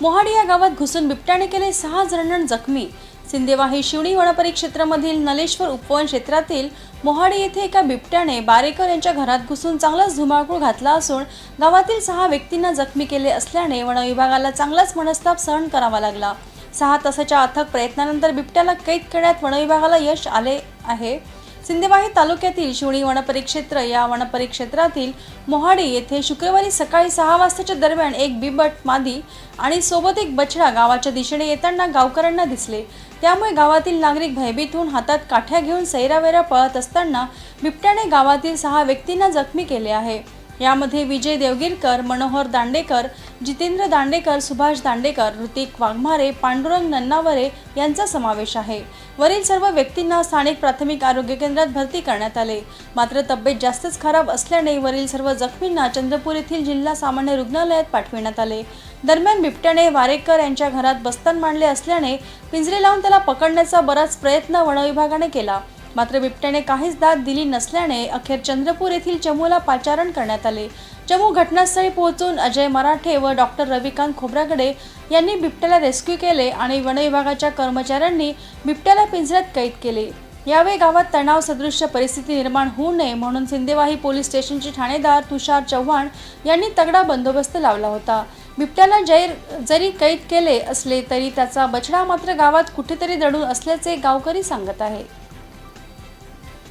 मोहाडी या गावात घुसून बिबट्याने केले सहा जण जखमी. सिंदेवाही शिवणी वनपरिक्षेत्रामधील नलेश्वर उपवन क्षेत्रातील मोहाडी येथे एका बिबट्याने बारेकर यांच्या घरात घुसून चांगलाच धुमाकूळ घातला असून गावातील सहा व्यक्तींना जखमी केले असल्याने वनविभागाला चांगलाच मनस्ताप सहन करावा लागला. सहा तासाच्या अथक प्रयत्नानंतर बिबट्याला कैद करण्यात वनविभागाला यश आले आहे. सिंदेवाही तालुक्यातील शिवणी वनपरिक्षेत्र या वनपरिक्षेत्रातील मोहाडी येथे शुक्रवारी सकाळी सहा वाजताच्या दरम्यान एक बिबट मादी आणि सोबत एक बछडा गावाच्या दिशेने येताना गावकऱ्यांना दिसले. त्यामुळे गावातील नागरिक भयभीत होऊन हातात काठ्या घेऊन सैरावैरा पळत असताना बिबट्याने गावातील सहा व्यक्तींना जखमी केले आहे. यामध्ये विजय देवगिरकर मनोहर दांडेकर जितेंद्र दांडेकर सुभाष दांडेकर ऋतिक वाघमारे पांडुरंग नन्नावरे यांचा समावेश आहे. वरील सर्व व्यक्तींना स्थानिक प्राथमिक आरोग्य केंद्रात भरती करण्यात आले. मात्र तब्येत जास्तच खराब असल्याने वरील सर्व जखमींना चंद्रपूर येथील जिल्हा सामान्य रुग्णालयात पाठविण्यात आले. दरम्यान बिबट्याने वारेकर यांच्या घरात बस्तान मांडले असल्याने पिंजरे लावून त्याला पकडण्याचा बराच प्रयत्न वनविभागाने केला. मात्र बिबट्याने काहीच दाद दिली नसल्याने अखेर चंद्रपूर येथील चमूला पाचारण करण्यात आले. जम्मू घटनास्थळी पोहोचून अजय मराठे व डॉक्टर रविकांत खोब्रागडे यांनी बिबट्याला रेस्क्यू केले आणि वनविभागाच्या कर्मचाऱ्यांनी बिबट्याला पिंजऱ्यात कैद केले. यावेळी गावात तणाव सदृश्य परिस्थिती निर्माण होऊ नये म्हणून सिंदेवाही पोलीस स्टेशनचे ठाणेदार तुषार चव्हाण यांनी तगडा बंदोबस्त लावला होता. बिबट्याला जैर जरी कैद केले असले तरी त्याचा बछडा मात्र गावात कुठेतरी दडून असल्याचे गावकरी सांगत आहे